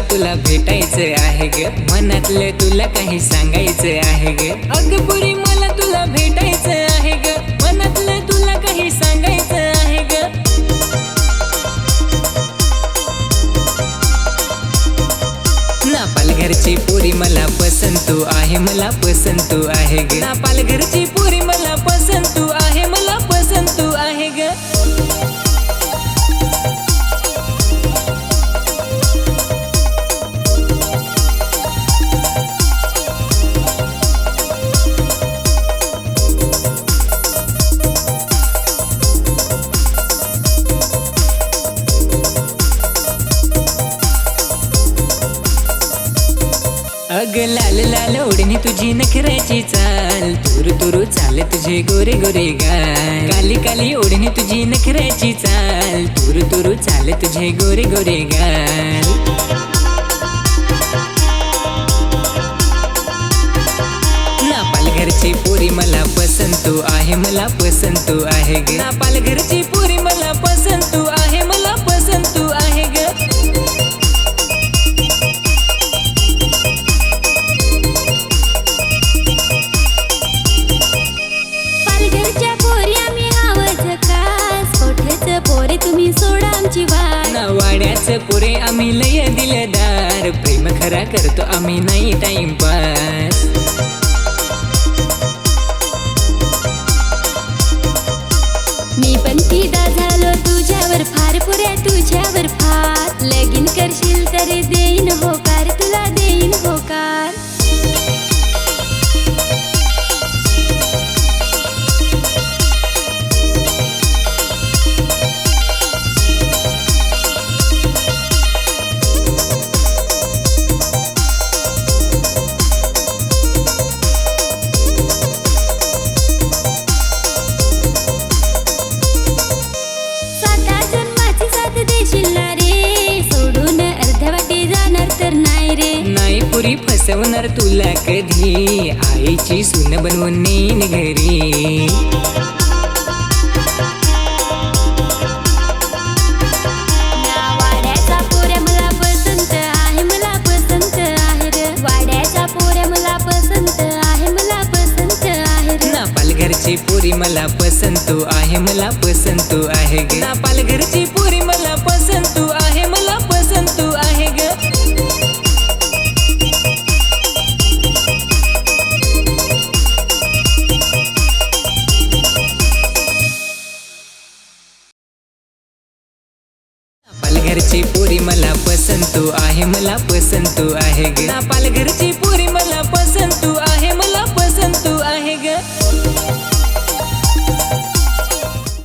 मला तुला भेटायचं आहे ग. मनातलं तुला काही सांगायचं आहे ग. अगपुरी मला तुला भेटायचं आहे ग. मनातलं तुला काही सांगायचं आहे ग. ना पालघरची पुरी मला पसंतू आहे मला पसंतू आहे ग. ना पालघरची पुरी मला अग लाल लाल ओढणी तुझी नखऱ्याची चाल. तुरु तुरु चाल तुझे गोरे गोरे गाल. काली काली ओढणी तुझी नखऱ्याची चाल. तुरु तुरु चाल तुझे गोरे गोरे गाल. नापाल घरची पुरी मला पसंत आहे मला पसंत आहे ग. नापाल घरची मला वाट वाड्याचं पुरे आम्ही लय दिलदार. प्रेम खरा करतो आम्ही नाही टाइमपास नाही पुरी फसवणार तुला कधी? आईची सून बनवून नेईन घरी. ना वाड्याचा पोऱ्या मला पसंत आहे मला पसंत आहे रे. वाड्याचा पोऱ्या मला पसंत आहे मला पसंत आहे रे. नापाल घरची पुरी मला पसंतू आहे मला पसंतू आहे ग. नापाल घरची पुरी मला पालघरची पुरी मला पसंत आहे मला पसंत आहे ग. पालघरची पुरी